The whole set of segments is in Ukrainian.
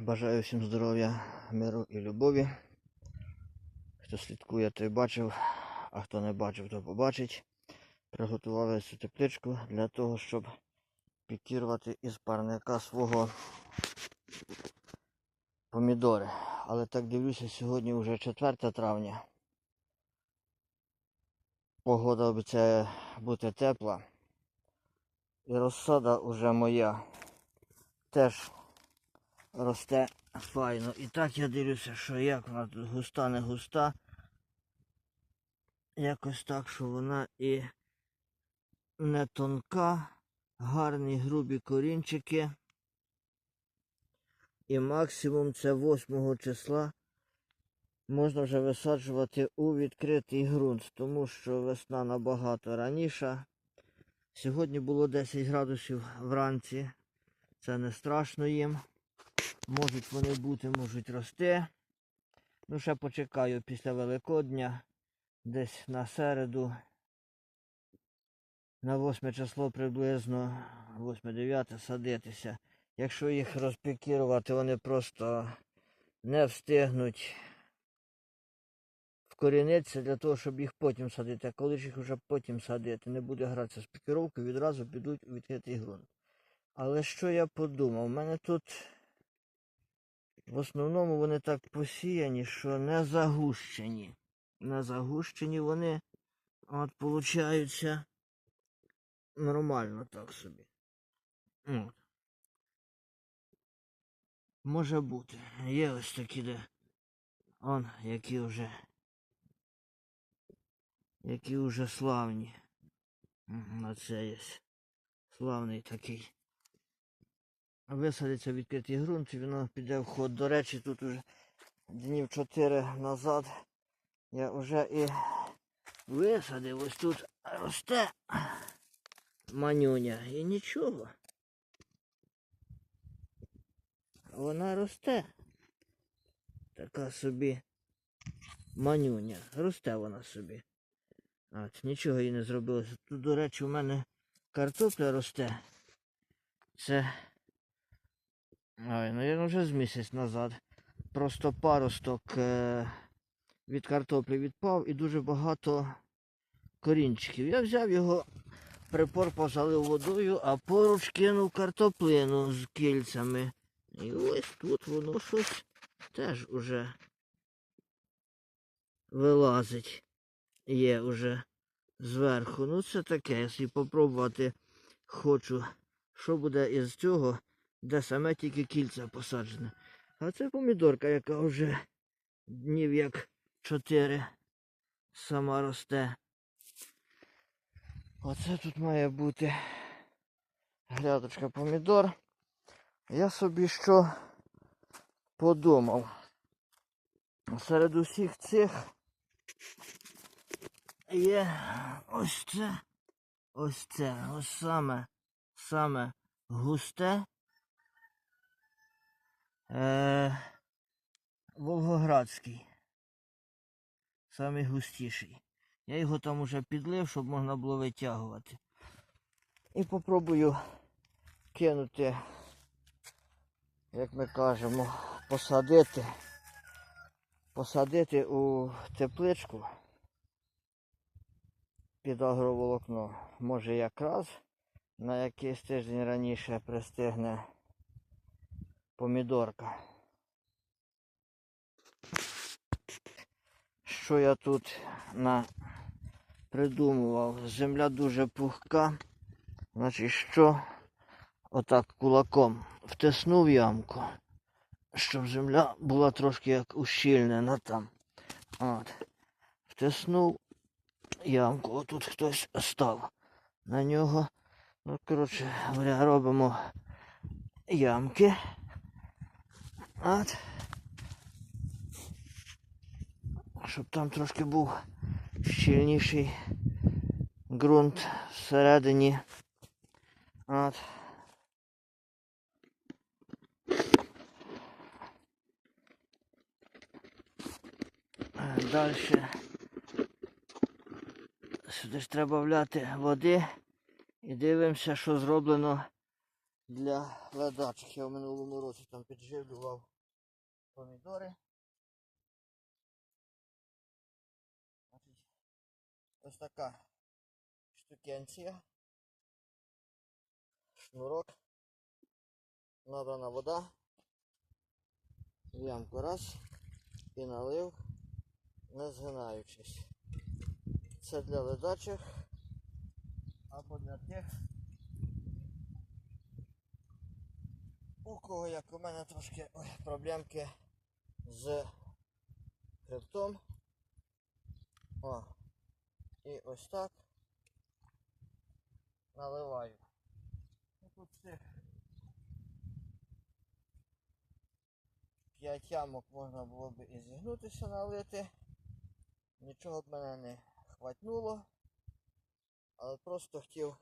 Бажаю всім здоров'я, миру і любові. Хто слідкує, той бачив, а хто не бачив, то побачить. Приготував цю тепличку для того, щоб пікірувати із парника свого помідори. Але так дивлюся, сьогодні вже 4 травня. Погода обіцяє бути тепла. І розсада вже моя теж росте файно. І так я дивлюся, що як вона тут густа, не густа. Якось так, що вона і не тонка, гарні грубі корінчики. І максимум це 8 числа можна вже висаджувати у відкритий ґрунт, тому що весна набагато раніша. Сьогодні було 10 градусів вранці. Це не страшно їм. Можуть вони бути, можуть рости. Ну, ще почекаю після Великодня, десь на середу, на 8 число приблизно, 8-9 садитися. Якщо їх розпікірувати, вони просто не встигнуть вкорінитися для того, щоб їх потім садити. А коли ж їх вже потім садити, не буде гратися з пікіровкою, відразу підуть у відкритий ґрунт. Але що я подумав? У мене тут в основному вони так посіяні, що не загущені. Не загущені вони от получаються нормально так собі. От. Може бути. Є ось такі, де он, які вже які вже славні. Оце є. Славний такий. Висадиться в відкритий ґрунт воно піде в ход. До речі, тут уже днів 4 назад я вже і висадив. Ось тут росте манюня. І нічого. Вона росте. Така собі манюня. Росте вона собі. От, нічого їй не зробилося. Тут, до речі, у мене картопля росте. Це. Ой, ну я вже з місяць назад. Просто паросток е- від картоплі відпав і дуже багато корінчиків. Я взяв його, припор позалив водою, а поруч кинув картоплину з кільцями. І ось тут воно щось теж уже вилазить. Є уже зверху. Ну це таке, якщо попробувати хочу, що буде із цього, де саме тільки кільця посаджене. А це помідорка, яка вже днів як чотири сама росте. Оце тут має бути грядочка помідор. Я собі що подумав. Серед усіх цих є ось це, ось це, ось саме, саме густе. Волгоградський. Самий густіший. Я його там уже підлив, щоб можна було витягувати. І попробую кинути, як ми кажемо, посадити. Посадити у тепличку під агроволокно. Може якраз на якийсь тиждень раніше пристигне помідорка. Що я тут на... придумував? Земля дуже пухка. Значить, що отак кулаком втиснув ямку, щоб земля була трошки як ущільнена там. От. Втиснув ямку, отут хтось став на нього. Ну, коротше, робимо ямки. От. Щоб там трошки був щільніший ґрунт всередині. От. Далі. Сюди ж треба вляти води і дивимося, що зроблено для ледачих. Я в минулому році там підживлював помідори. Ось така штукенція. Шнурок. Набрана вода. В ямку раз і налив, не згинаючись. Це для ледачих або для тих, у кого, як у мене трошки ой, проблемки з хребтом. О, і ось так наливаю. Тут цих п'ять ямок можна було б і зігнутися налити. Нічого б мене не хватнуло. Але просто хотів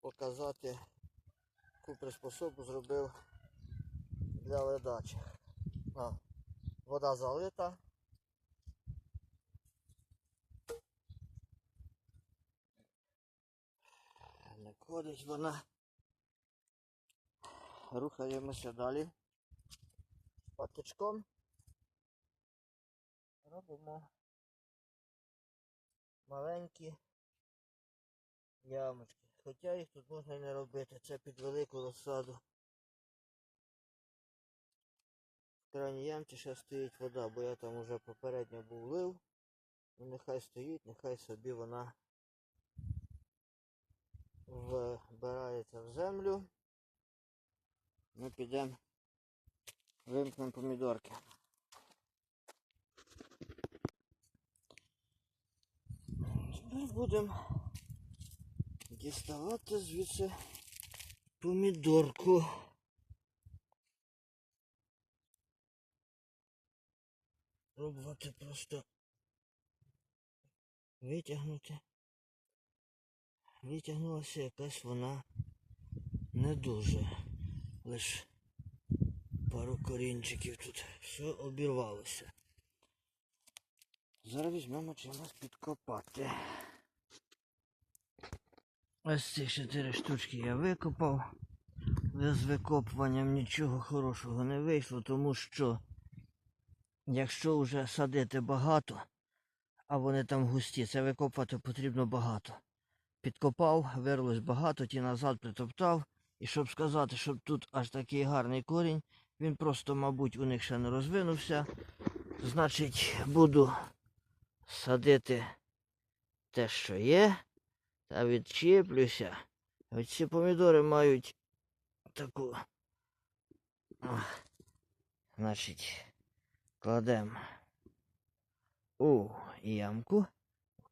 показати, яку приспособу зробив для ледачих. А, вода залита. Не ходить вона. Рухаємося далі. Патичком. Робимо маленькі ямочки. Хоча їх тут можна і не робити. Це під велику розсаду. В крайній ямці ще стоїть вода, бо я там уже попередньо був лив. Ну нехай стоїть, нехай собі вона вбирається в землю. Ми підемо вимкнемо помідорки. Тепер будемо діставати звідси помідорку. Пробувати просто витягнути. Витягнулася якась вона не дуже. Лиш пару корінчиків тут. Все обірвалося. Зараз візьмемо чимось підкопати. Ось ці чотири штучки я викопав. З викопуванням нічого хорошого не вийшло, тому що якщо вже садити багато, а вони там густі, це викопувати потрібно багато. Підкопав, вирвалось багато, ті назад притоптав. І щоб сказати, щоб тут аж такий гарний корінь, він просто, мабуть, у них ще не розвинувся. Значить, буду садити те, що є, та відчіплюся. Ось ці помідори мають таку. О, значить, кладемо у ямку.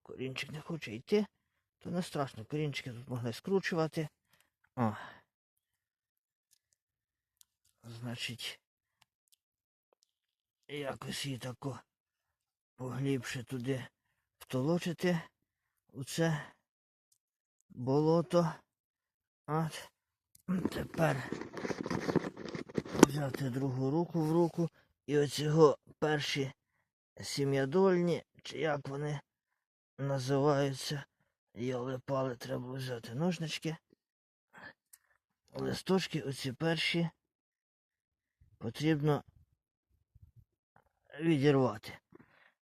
Корінчик не хоче йти, то не страшно. Корінчики тут можна скручувати. О. Значить, якось її тако поглибше туди втолочити у це болото. От. Тепер взяти другу руку в руку і оцього перші сім'ядольні, чи як вони називаються, йоли пали треба взяти ножнички. Листочки оці перші потрібно відірвати.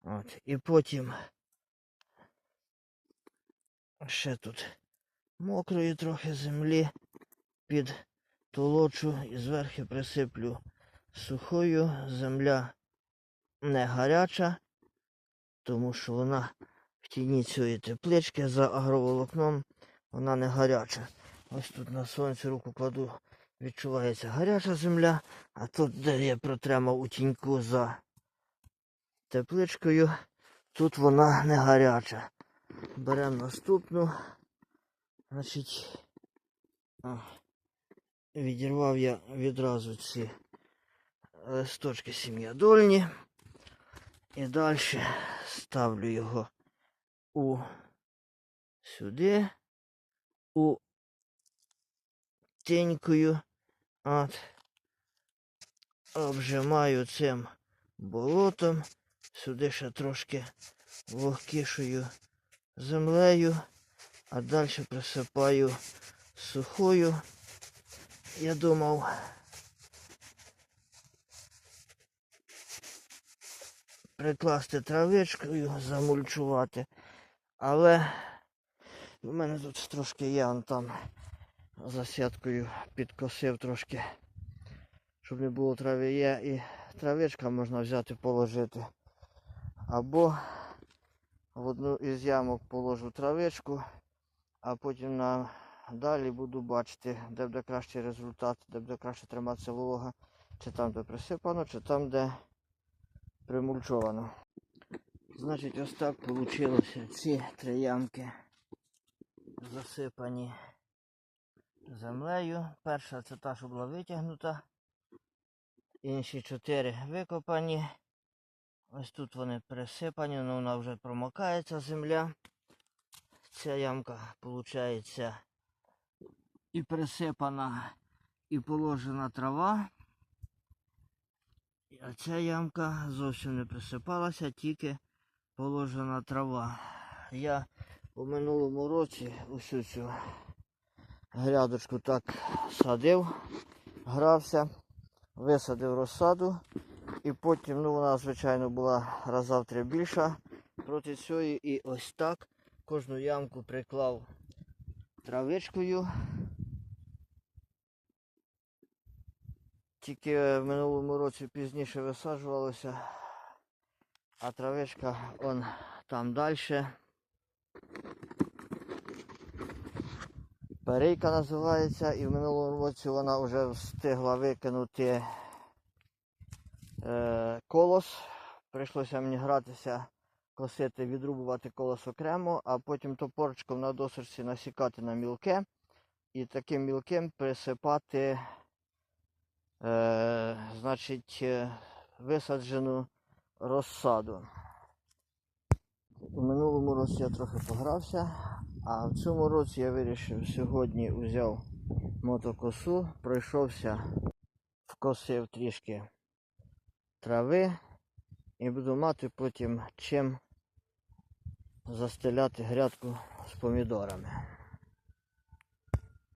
От. І потім ще тут мокрої трохи землі під толочу і зверху присиплю сухою. Земля не гаряча, тому що вона тіні цієї теплички за агроволокном вона не гаряча. Ось тут на сонці руку кладу, відчувається гаряча земля, а тут, де я протримав у тіньку за тепличкою, тут вона не гаряча. Беремо наступну. Значить, відірвав я відразу ці листочки сім'ядольні. І далі ставлю його у сюди, у тінькою. От. Обжимаю цим болотом. Сюди ще трошки вогкішою землею, а далі присипаю сухою я думав. Прикласти травичкою, замульчувати. Але в мене тут трошки є он там за підкосив трошки, щоб не було трави. Є і травичка можна взяти положити. Або в одну із ямок положу травичку, а потім на далі буду бачити, де буде кращий результат, де буде краще триматися волога, чи там, де присипано, чи там, де примульчовано. Значить, ось так вийшло ці три ямки засипані землею. Перша це та, що була витягнута. Інші чотири викопані. Ось тут вони присипані, але вона вже промокається земля. Ця ямка, виходить, і присипана, і положена трава. А ця ямка зовсім не присипалася, тільки положена трава. Я у минулому році усю цю грядочку так садив, грався, висадив розсаду. І потім, ну вона, звичайно, була три більша проти цієї. І ось так кожну ямку приклав травичкою. Тільки в минулому році пізніше висаджувалося, а травичка он там далі. Перейка називається, і в минулому році вона вже встигла викинути е, колос. Прийшлося мені гратися, косити, відрубувати колос окремо, а потім топорчиком на досочці насікати на мілке і таким мілким присипати е, значить, е, висаджену розсаду. У минулому році я трохи погрався, а в цьому році я вирішив сьогодні взяв мотокосу, пройшовся, вкосив трішки трави і буду мати потім чим застеляти грядку з помідорами.